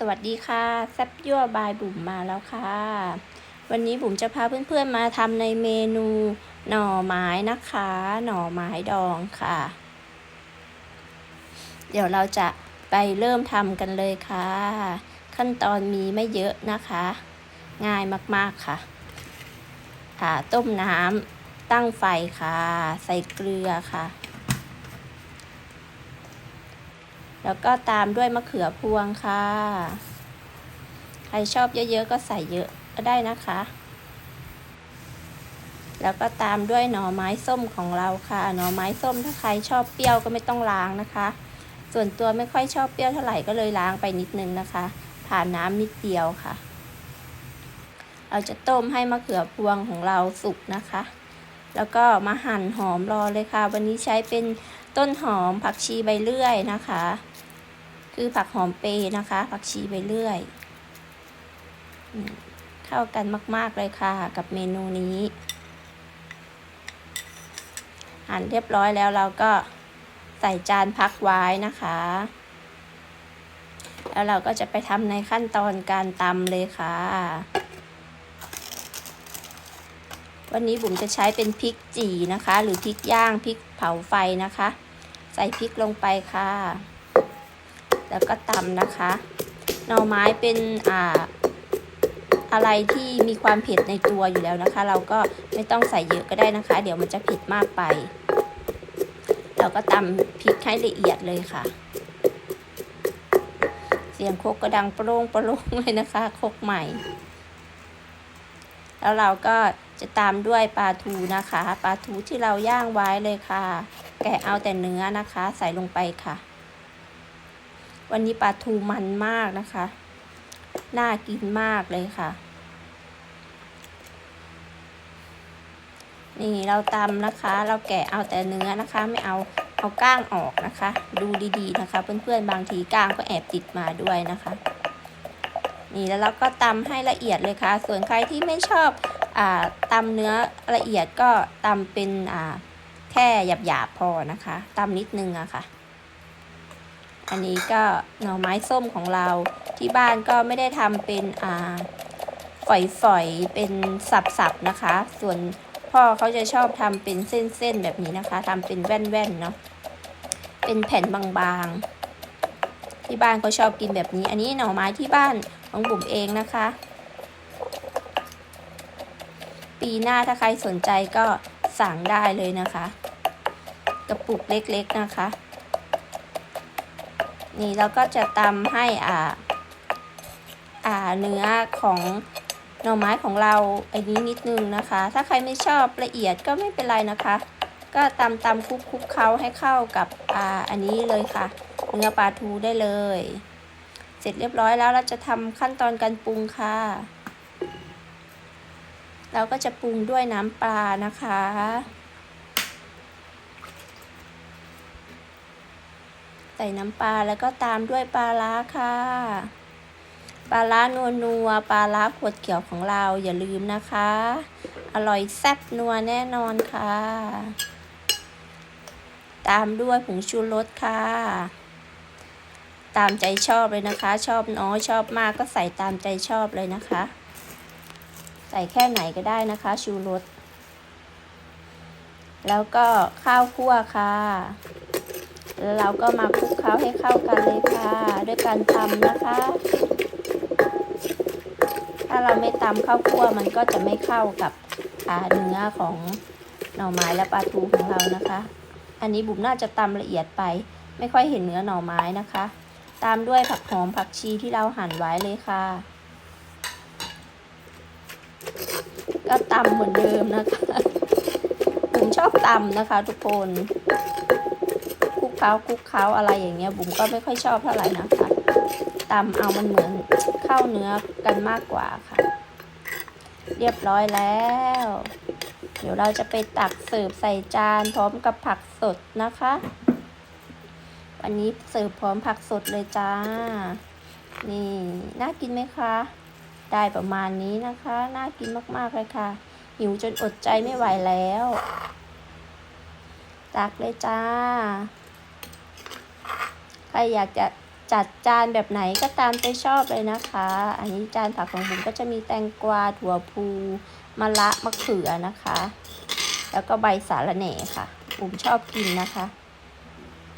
สวัสดีค่ะแซบยั่วบายบุ๋มมาแล้วค่ะ วันนี้บุ๋มจะพาเพื่อนๆมาทำในเมนูหน่อไม้นะคะ หน่อไม้ดองค่ะ เดี๋ยวเราจะไปเริ่มทำกันเลยค่ะ ขั้นตอนมีไม่เยอะนะคะ ง่ายมากๆค่ะ ค่ะ ต้มน้ำตั้งไฟค่ะ ใส่เกลือค่ะ แล้วก็ตามด้วยมะเขือพวงค่ะ ใครชอบเยอะๆก็ใส่เยอะก็ได้นะคะ แล้วก็ตามด้วยหน่อไม้ส้มของเราค่ะ หน่อไม้ส้มถ้าใครชอบเปรี้ยวก็ไม่ต้องล้างนะคะ ส่วนตัวไม่ค่อยชอบเปรี้ยวเท่าไหร่ก็เลยล้างไปนิดนึงนะคะ ผ่านน้ำนิดเดียวค่ะ เราจะต้มให้มะเขือพวงของเราสุกนะคะ แล้วก็มาหั่นหอมรอเลยค่ะ วันนี้ใช้เป็นต้นหอมผักชีใบเลื่อยนะคะ คือผักหอมเปรย์นะคะ ผักชีใบเลื่อยเข้ากันมาก ๆ เลยค่ะ กับเมนูนี้ หั่นเรียบร้อยแล้วเราก็ใส่จานพักไว้นะคะ แล้วเราก็จะไปทำในขั้นตอนการตำเลยค่ะ วันนี้บุ๋มจะใช้เป็นพริกจี่นะคะ หรือพริกย่างพริกเผาไฟนะคะ ใส่พริกลงไปค่ะ แล้วก็ตำนะคะ หน่อไม้เป็นอ่าอะไรที่มีความเผ็ดในตัวอยู่แล้วนะคะ เราก็ไม่ต้องใส่เยอะก็ได้นะคะ เดี๋ยวมันจะเผ็ดมากไป เราก็ตำพริกให้ละเอียดเลยค่ะ เสียงโคกก็ดังโปร่งโปร่งเลยนะคะโคกใหม่ แล้วเราก็จะตามด้วยปลาทูนะคะปลาทูที่เราย่างไว้เลยค่ะ แกะเอาแต่เนื้อนะคะ ใส่ลงไปค่ะ วันนี้ปลาทูมันมากนะคะ น่ากินมากเลยค่ะ นี่เราตำนะคะ เราแกะเอาแต่เนื้อนะคะ ไม่เอาเอาก้างออกนะคะ ดูดีๆนะคะ เพื่อนๆบางทีก้างก็แอบติดมาด้วยนะคะนี่แล้วเราก็ตำให้ละเอียดเลยค่ะ ส่วนใครที่ไม่ชอบอ่าตำเนื้อละเอียดก็ตำเป็นอ่าแค่หยาบๆพอนะคะตำนิดนึงอะค่ะ อันนี้ก็หน่อไม้ส้มของเราที่บ้านก็ไม่ได้ทำเป็นอ่าฝอยๆเป็นสับๆนะคะ ส่วนพ่อเขาจะชอบทำเป็นเส้นๆแบบนี้นะคะทำเป็นแว่นๆเนาะเป็นแผ่นบางๆ ที่บ้านเขาชอบกินแบบนี้ อันนี้หน่อไม้ที่บ้านของบุ๋มเองนะคะ ปีหน้าถ้าใครสนใจก็สั่งได้เลยนะคะ กระปุกเล็กๆนะคะ นี่เราก็จะตำให้อ่าอ่าเนื้อของหน่อไม้ของเราอันนี้นิดนึงนะคะ ถ้าใครไม่ชอบละเอียดก็ไม่เป็นไรนะคะ ก็ตำตำคลุกคลุกเคล้าให้เข้ากับอ่าอันนี้เลยค่ะเนื้อปลาทูได้เลย เสร็จเรียบร้อยแล้วเราจะทำขั้นตอนการปรุงค่ะ เราก็จะปรุงด้วยน้ำปลานะคะ ใส่น้ำปลาแล้วก็ตามด้วยปลาล้าค่ะ ปลาล้านัวนัวปลาล้าขวดเขียวของเราอย่าลืมนะคะ อร่อยแซ่บนัวแน่นอนค่ะ ตามด้วยผงชูรสค่ะ ตามใจชอบเลยนะคะ ชอบน้อยชอบมากก็ใส่ตามใจชอบเลยนะคะ ใส่แค่ไหนก็ได้นะคะ ชูรสแล้วก็ข้าวคั่วค่ะ แล้วเราก็มาคลุกเคล้าให้เข้ากันเลยค่ะ ด้วยการตำนะคะ ถ้าเราไม่ตำข้าวคั่วมันก็จะไม่เข้ากับอาเนื้อของหน่อไม้และปลาทูของเรานะคะ อันนี้บุ๋มน่าจะตำละเอียดไป ไม่ค่อยเห็นเนื้อหน่อไม้นะคะ ตามด้วยผักหอมผักชีที่เราหั่นไว้เลยค่ะ ก็ตำเหมือนเดิมนะคะบุ๋มชอบตำนะคะทุกคน ข้าคลุกเคล้าอะไรอย่างเงี้ยบุ๋มก็ไม่ค่อยชอบเท่าไหร่นะคะตำเอามันเหมือนเข้าเนื้อกันมากกว่าค่ะ เรียบร้อยแล้ว เดี๋ยวเราจะไปตักเสิร์ฟใส่จานพร้อมกับผักสดนะคะ วันนี้เสิร์ฟพร้อมผักสดเลยจ้า นี่น่ากินไหมคะ ได้ประมาณนี้นะคะ น่ากินมากๆเลยค่ะ หิวจนอดใจไม่ไหวแล้ว ตักเลยจ้า รอยากจะจัดจานแบบไหนก็ตามใจชอบเลยนะคะ อันนี้จานผักของบุ๋มก็จะมีแตงกวาถั่วพูมะระมะเขือนะคะ แล้วก็ใบสาระแหน่ค่ะ บุ๋มชอบกินนะคะ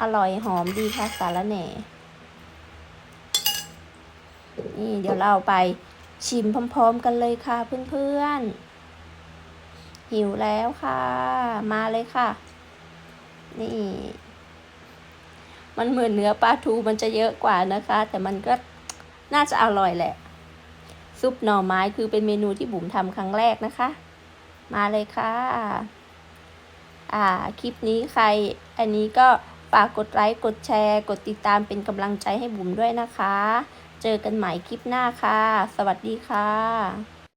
อร่อยหอมดีค่ะสาระแหน่ นี่เดี๋ยวเราไปชิมพร้อมๆกันเลยค่ะเพื่อนๆ หิวแล้วค่ะ มาเลยค่ะ นี่ มันเหมือนเนื้อปลาทูมันจะเยอะกว่านะคะ แต่มันก็น่าจะอร่อยแหละ ซุปหน่อไม้คือเป็นเมนูที่บุ๋มทำครั้งแรกนะคะ มาเลยค่ะ อ่า คลิปนี้ใคร อันนี้ก็ฝากกดไลค์กดแชร์ กดติดตามเป็นกำลังใจให้บุ๋มด้วยนะคะ เจอกันใหม่คลิปหน้าค่ะ สวัสดีค่ะ